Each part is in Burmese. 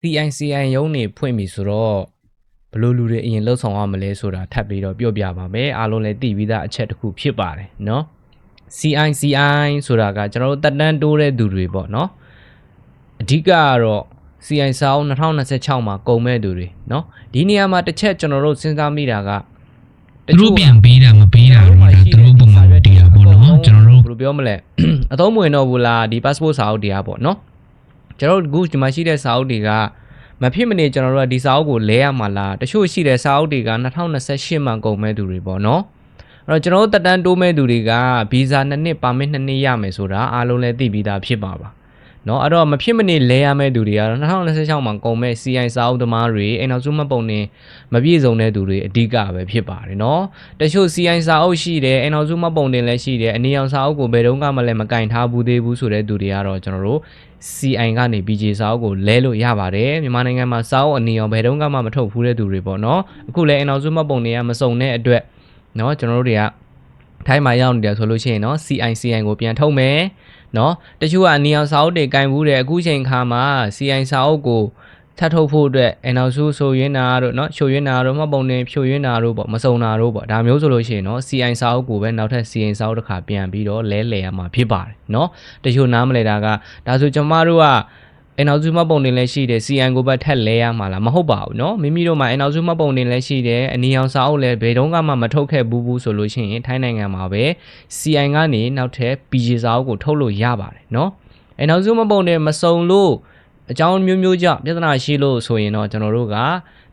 CICI ရုံးနေဖွင့်ပြီဆိုတော့ဘယ်လိုလူတွေအရင်လှုပ်ဆောင်ရမလဲဆိုတာထပ်ပြီးတော့ပြောပြပါမယ်အားလုံးလည်းသိပြီးသားအချက်တစ်ခုဖြစ်ပါတယ်เนาะ CICI ဆိုတာကကျွန်တော်တို့တက်တန်းတိုးတဲ့သူတွေပေါ့เนาะအဓိကကတော့ CI စာအုပ်2026မှာကုန်မဲ့သူတွေเนาะဒီနေရာမှာတစ်ချက်ကျွန်တော်တို့စဉ်းစားမိတာက သူတို့ပြန်ပေးတာမပေးတာတွေကသူတို့ပုံမှန်တည်တာပေါ့နော်ကျွန်တော်တို့ ဘယ်လိုပြောမလဲ အသုံးမဝင်တော့ဘူးလားဒီ passport စာအုပ်တွေကပေါ့เนาะ ကျွန်တော်တို့အခုဒီမှာရှိတဲ့စာအုပ်တွေကမဖြစ်မနေကျွန်တော်တို့ကဒီစာအုပ်ကိုလဲရမှာလားတချို့ရှိတဲ့စာအုပ်တွေက2028မှာကုန်မဲ့သူတွေပေါ့နော်အဲ့တော့ကျွန်တော်တို့တက်တန်းတိုးမဲ့သူတွေကဗီဇာနှစ်နှစ်ပါမစ်နှစ်နှစ်ရမယ်ဆိုတာအားလုံးလည်းသိပြီးသားဖြစ်ပါပါ နော်အဲ့တော့မဖြစ်မနေလဲရမယ့်သူတွေကတော့2026မှာကုန်မဲ့ CI စာအုပ်သမားတွေအိမ်တော်စုမပုံနေမပြည့်စုံတဲ့သူတွေအဓိကပဲဖြစ်ပါတယ်နော်တချို့ CI စာအုပ်ရှိတယ်အိမ်တော်စုမပုံတင်လည်းရှိတယ်အနေအောင်စာအုပ်ကိုဘယ်တော့မှလည်းမကင်ထားဘူးသေးဘူးဆိုတဲ့သူတွေကတော့ကျွန်တော်တို့ CI ကနေ BJ စာအုပ်ကိုလဲလို့ရပါတယ်မြန်မာနိုင်ငံမှာစာအုပ်အနေအောင်ဘယ်တော့မှမထုတ်ဘူးတဲ့သူတွေပေါ့နော်အခုလည်းအိမ်တော်စုမပုံနေရမစုံတဲ့အတွက်နော်ကျွန်တော်တို့တွေက ထိုင်းမှာရောက်နေတယ်ဆိုလို့ရှိရင်เนาะ CI CI ကိုပြန်ထုတ်မယ်เนาะတချို့ကအနီအောင်စာအုပ်တွေကင်ဘူးတယ်အခုချိန်ခါမှာ CI စာအုပ်ကိုထပ်ထုတ်ဖို့အတွက်အနောက်စုဆိုရင်းနာတို့เนาะချိုရင်းနာတို့မှတ်ပုံတင်ဖြိုရင်းနာတို့ပေါ့မစုံနာတို့ပေါ့ဒါမျိုးဆိုလို့ရှိရင်เนาะ CI စာအုပ်ကိုပဲနောက်ထပ် CI စာအုပ်တစ်ခါပြန်ပြီးတော့လဲလဲရမှာဖြစ်ပါတယ်เนาะတချို့နားမလဲတာကဒါဆိုကျမတို့က အနောက်စုမှတ်ပုံတင်လည်းရှိတယ် CI ကိုပဲထက်လဲရမှာလားမဟုတ်ပါဘူးเนาะမိမိတို့မှာအနောက်စုမှတ်ပုံတင်လည်းရှိတယ်အနီအောင်စာအုပ်လည်းဘယ်တုန်းကမှမထုတ်ခဲ့ဘူးဘူးဆိုလို့ရှိရင်ထိုင်းနိုင်ငံမှာပဲ CI ကနေနောက်ထပ် PG စာအုပ်ကိုထုတ်လို့ရပါတယ်เนาะအနောက်စုမှတ်ပုံတင်မစုံလို့ အကြောင်းမျိုးမျိုးကြောင့်ပြဿနာရှိလို့ဆိုရင်တော့ကျွန်တော်တို့က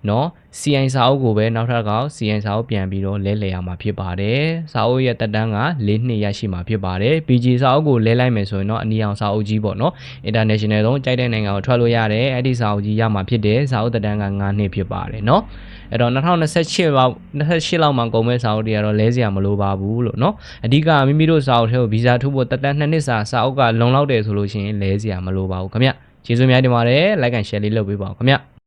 နော် CI စာအုပ်ကိုပဲနောက်ထပ်ကောင် CI စာအုပ်ပြန်ပြီးတော့လဲလှယ်ရမှာဖြစ်ပါတယ်စာအုပ်ရဲ့တက်တန်းက၄နှစ်ရရှိမှာဖြစ်ပါတယ် PG စာအုပ်ကိုလဲလိုက်မယ်ဆိုရင်တော့အနီအောင်စာအုပ်ကြီးပေါ့နော် International သုံးကြိုက်တဲ့နိုင်ငံကိုထွက်လို့ရတယ်အဲ့ဒီစာအုပ်ကြီးရမှာဖြစ်တယ်စာအုပ်တက်တန်းက၅နှစ်ဖြစ်ပါတယ်နော်အဲ့တော့2028လောက်28လောက်မှကုန်မဲ့စာအုပ်တွေကတော့လဲစရာမလိုပါဘူးလို့နော်အဓိကမိမိတို့စာအုပ်တွေကိုဗီဇာထုတ်ဖို့တက်တန်း2နှစ်စာစာအုပ်ကလုံလောက်တယ်ဆိုလို့ရှိရင်လဲစရာမလိုပါဘူးခင်ဗျ ကျေးဇူးများတင်ပါတယ် like and share လေးလုပ်ပေးပါဦးခင်ဗျ